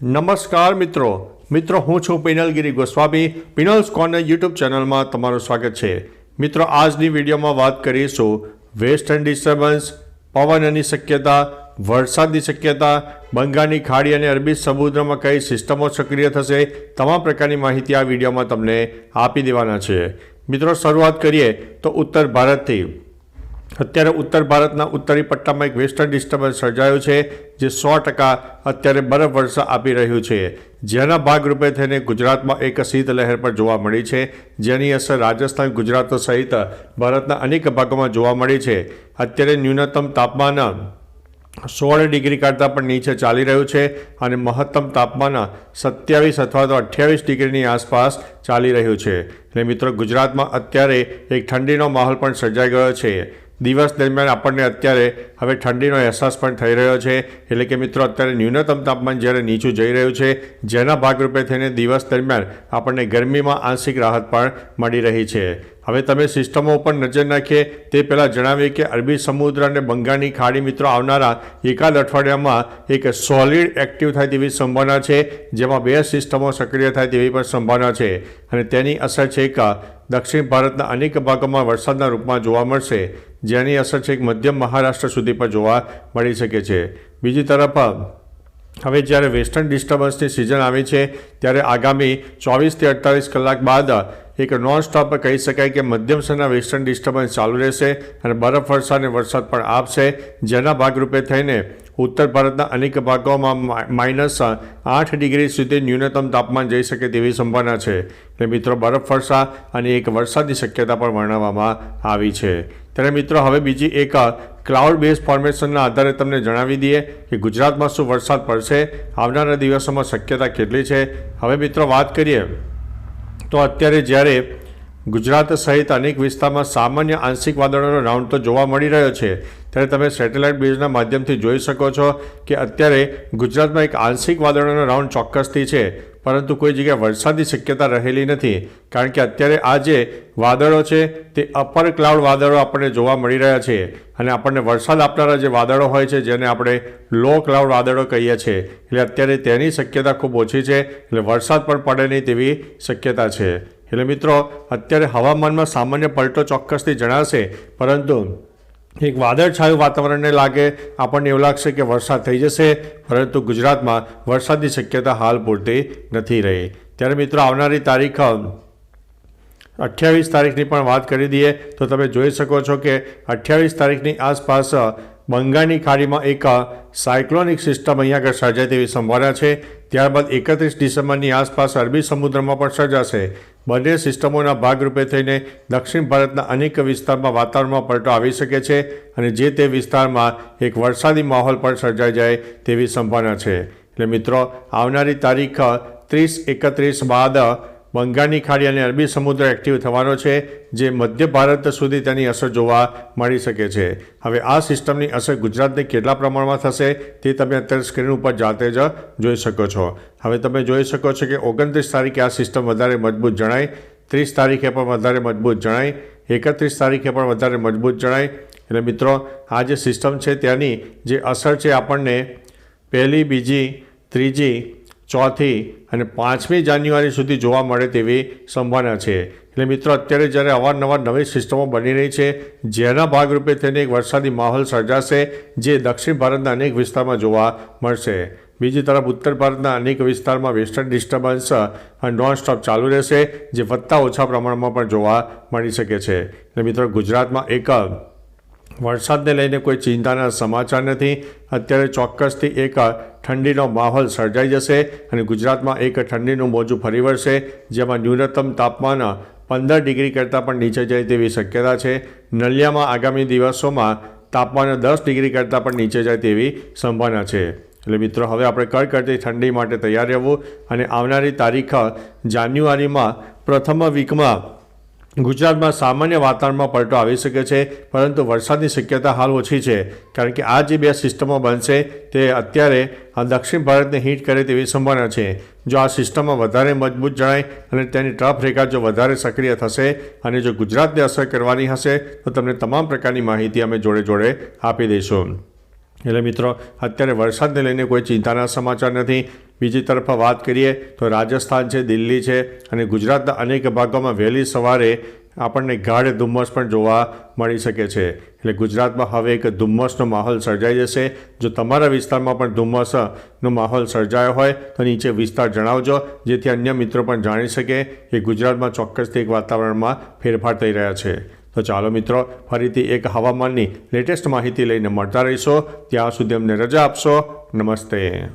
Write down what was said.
નમસ્કાર મિત્રો. મિત્રો, હું છું પિનલગીરી ગોસ્વામી. પિનલ્સ કોર્નર યુટ્યુબ ચેનલમાં તમારું સ્વાગત છે. મિત્રો, આજની વિડીયોમાં વાત કરીશું વેસ્ટર્ન ડિસ્ટર્બન્સ પવનની શક્યતા, વરસાદની શક્યતા, બંગાળની ખાડી અને અરબી સમુદ્રમાં કઈ સિસ્ટમો સક્રિય થશે, તમામ પ્રકારની માહિતી આ વિડીયોમાં તમને આપી દેવાના છે. મિત્રો, શરૂઆત કરીએ તો ઉત્તર ભારતથી. અત્યારે ઉત્તર ભારતના ઉત્તરી પટ્ટામાં એક વેસ્ટર્ન ડિસ્ટર્બન્સ સર્જાયું છે, જે સો ટકા અત્યારે બરફ વર્ષા આપી રહ્યું છે. જેના ભાગરૂપે થઈને ગુજરાતમાં એક શીત લહેર પણ જોવા મળી છે. જેની અસર રાજસ્થાન, ગુજરાત સહિત ભારતના અનેક ભાગોમાં જોવા મળી છે. અત્યારે ન્યૂનતમ તાપમાન સોળ ડિગ્રી કરતાં પણ નીચે ચાલી રહ્યું છે અને મહત્તમ તાપમાન સત્યાવીસ અથવા તો અઠ્યાવીસ ડિગ્રીની આસપાસ ચાલી રહ્યું છે. એટલે મિત્રો, ગુજરાતમાં અત્યારે એક ઠંડીનો માહોલ પણ સર્જાઈ ગયો છે. દિવસ દરમિયાન આપણને અત્યારે હવે ઠંડીનો અહેસાસ પણ થઈ રહ્યો છે. એટલે કે મિત્રો, અત્યારે ન્યૂનતમ તાપમાન જ્યારે નીચું જઈ રહ્યું છે, જેના ભાગરૂપે થઈને દિવસ દરમિયાન આપણને ગરમીમાં આંશિક રાહત પણ મળી રહી છે. હવે તમે સિસ્ટમો ઉપર નજર નાખીએ, તે પહેલાં જણાવીએ કે અરબી સમુદ્ર અને બંગાળની ખાડી મિત્રો આવનારા એકાદ અઠવાડિયામાં એક સોલિડ એક્ટિવ થાય તેવી સંભાવના છે, જેમાં બે સિસ્ટમો સક્રિય થાય તેવી પણ સંભાવના છે. અને તેની અસર છે કે દક્ષિણ ભારતના અનેક ભાગોમાં વરસાદના રૂપમાં જોવા મળશે. જેની અસર છે મધ્યમ મહારાષ્ટ્ર સુધી પણ જોવા મળી શકે છે. બીજી તરફ, હવે જ્યારે વેસ્ટર્ન ડિસ્ટર્બન્સની સિઝન આવી છે, ત્યારે આગામી ચોવીસથી અડતાલીસ કલાક બાદ એક નોન સ્ટોપ કહી શકાય કે મધ્યમ સ્તરના વેસ્ટર્ન ડિસ્ટર્બન્સ ચાલુ રહેશે અને બરફવર્ષા અને વરસાદ પણ આપશે. જેના ભાગરૂપે થઈને ઉત્તર ભારતના અનેક ભાગોમાં માઇનસ આઠ ડિગ્રી સુધી ન્યૂનતમ તાપમાન જઈ શકે તેવી સંભાવના છે. એટલે મિત્રો બરફવર્ષા અને એક વરસાદની શક્યતા પણ વર્ણવવામાં આવી છે. ત્યારે મિત્રો, હવે બીજી એક ક્લાઉડ બેઝ ફોર્મેશનના આધારે તમને જણાવી દઈએ કે ગુજરાતમાં શું વરસાદ પડશે. આવનારા દિવસોમાં શક્યતા કેટલી છે. હવે મિત્રો, વાત કરીએ તો અત્યારે જ્યારે ગુજરાત સહિત અનેક વિસ્તારમાં સામાન્ય આંશિક વાદળોનો રાઉન્ડ તો જોવા મળી રહ્યો છે, ત્યારે તમે સેટેલાઇટ બેઝના માધ્યમથી જોઈ શકો છો કે અત્યારે ગુજરાતમાં એક આંશિક વાદળોનો રાઉન્ડ ચોક્કસથી છે. પરંતુ કોઈ જગ્યાએ વરસાદની શક્યતા રહેલી નથી. કારણ કે અત્યારે આ જે વાદળો છે, તે અપર ક્લાઉડ વાદળો આપણને જોવા મળી રહ્યા છે. અને આપણને વરસાદ આપનારા જે વાદળો હોય છે, જેને આપણે લો ક્લાઉડ વાદળો કહીએ છીએ એટલે અત્યારે તેની શક્યતા ખૂબ ઓછી છે, એટલે વરસાદ પણ પડે નહીં તેવી શક્યતા છે. એટલે મિત્રો, અત્યારે હવામાનમાં સામાન્ય પલટો ચોક્કસથી જણાશે, પરંતુ એક વાદળછાયું વાતાવરણને લાગે આપણને એવું લાગશે કે વરસાદ થઈ જશે, પરંતુ ગુજરાતમાં વરસાદની શક્યતા હાલ પૂરતી નથી રહી. ત્યારે મિત્રો, આવનારી તારીખ અઠ્યાવીસ તારીખની પણ વાત કરી દઈએ, તો તમે જોઈ શકો છો કે અઠ્યાવીસ તારીખની આસપાસ બંગાળની ખાડીમાં એક સાયક્લોનિક સિસ્ટમ અહીંયા આગળ સર્જાય તેવી સંભાવના છે. ત્યારબાદ એકત્રીસ ડિસેમ્બરની આસપાસ અરબી સમુદ્રમાં પણ સર્જાશે. બંને સિસ્ટમોના ભાગરૂપે થઈને દક્ષિણ ભારતના અનેક વિસ્તારમાં વાતાવરણમાં પલટો આવી શકે છે અને જે તે વિસ્તારમાં એક વરસાદી માહોલ પણ સર્જાઈ જાય તેવી સંભાવના છે. એટલે મિત્રો, આવનારી તારીખ ત્રીસ એકત્રીસ બાદ બંગાળની ખાડી અને અરબી સમુદ્ર એક્ટિવ થવાનો છે, જે મધ્ય ભારત સુધી તેની અસર જોવા મળી શકે છે. હવે આ સિસ્ટમની અસર ગુજરાતને કેટલા પ્રમાણમાં થશે તે તમે અત્યારે સ્ક્રીન ઉપર જાતે જ જોઈ શકો છો. હવે તમે જોઈ શકો છો કે ઓગણત્રીસ તારીખે આ સિસ્ટમ વધારે મજબૂત જણાય, ત્રીસ તારીખે પણ વધારે મજબૂત જણાય, એકત્રીસ તારીખે પણ વધારે મજબૂત જણાય. એટલે મિત્રો, આ જે સિસ્ટમ છે તેની જે અસર છે આપણને પહેલી, બીજી, ત્રીજી, ચોથી અને પાંચમી જાન્યુઆરી સુધી જોવા મળે તેવી સંભાવના છે. એટલે મિત્રો, અત્યારે જ્યારે અવારનવાર નવી સિસ્ટમો બની રહી છે, જેના ભાગરૂપે તેને એક વરસાદી માહોલ સર્જાશે, જે દક્ષિણ ભારતના અનેક વિસ્તારમાં જોવા મળશે. બીજી તરફ, ઉત્તર ભારતના અનેક વિસ્તારમાં વેસ્ટર્ન ડિસ્ટર્બન્સ નોન સ્ટોપ ચાલુ રહેશે, જે વધતા ઓછા પ્રમાણમાં પણ જોવા મળી શકે છે. એટલે મિત્રો, ગુજરાતમાં એક વરસાદને લઈને કોઈ ચિંતાના સમાચાર નથી. અત્યારે ચોક્કસથી એક ઠંડીનો માહોલ સર્જાઈ જશે અને ગુજરાતમાં એક ઠંડીનું મોજું ફરી વળશે, જેમાં ન્યૂનતમ તાપમાન પંદર ડિગ્રી કરતાં પણ નીચે જાય તેવી શક્યતા છે. નલિયામાં આગામી દિવસોમાં તાપમાન દસ ડિગ્રી કરતાં પણ નીચે જાય તેવી સંભાવના છે. એટલે મિત્રો, હવે આપણે કડકડતી ઠંડી માટે તૈયાર રહેવું અને આવનારી તારીખ જાન્યુઆરીમાં પ્રથમ વીકમાં ગુજરાતમાં સામાન્ય વાતાવરણમાં પલટો આવી શકે છે, પરંતુ વરસાદની શક્યતા હાલ ઓછી છે, કારણ કે આ જે બે સિસ્ટમો બનશે તે અત્યારે દક્ષિણ ભારતને હિટ કરે તેવી સંભાવના છે. જો આ સિસ્ટમમાં વધારે મજબૂત જણાય અને તેની ટ્રફ રેખા જો વધારે સક્રિય થશે અને જો ગુજરાતને અસર કરવાની હશે, તો તમને તમામ પ્રકારની માહિતી અમે જોડે જોડે આપી દઈશું. એટલે મિત્રો, અત્યારે વરસાદને લઈને કોઈ ચિંતાના સમાચાર નથી. બીજી તરફ વાત કરીએ તો રાજસ્થાન છે, દિલ્હી છે અને ગુજરાતના અનેક ભાગોમાં વહેલી સવારે આપણને ગાઢ ધુમ્મસ પણ જોવા મળી શકે છે. એટલે ગુજરાતમાં હવે એક ધુમ્મસનો માહોલ સર્જાઈ જશે. જો તમારા વિસ્તારમાં પણ ધુમ્મસનો માહોલ સર્જાયો હોય, તો નીચે વિસ્તાર જણાવજો, જેથી અન્ય મિત્રો પણ જાણી શકે કે ગુજરાતમાં ચોક્કસથી એક વાતાવરણમાં ફેરફાર થઈ રહ્યા છે. તો ચાલો મિત્રો, ફરીથી એક હવામાનની લેટેસ્ટ માહિતી લઈને મળતા રહીશો. ત્યાં સુધી અમને રજા આપશો. નમસ્તે.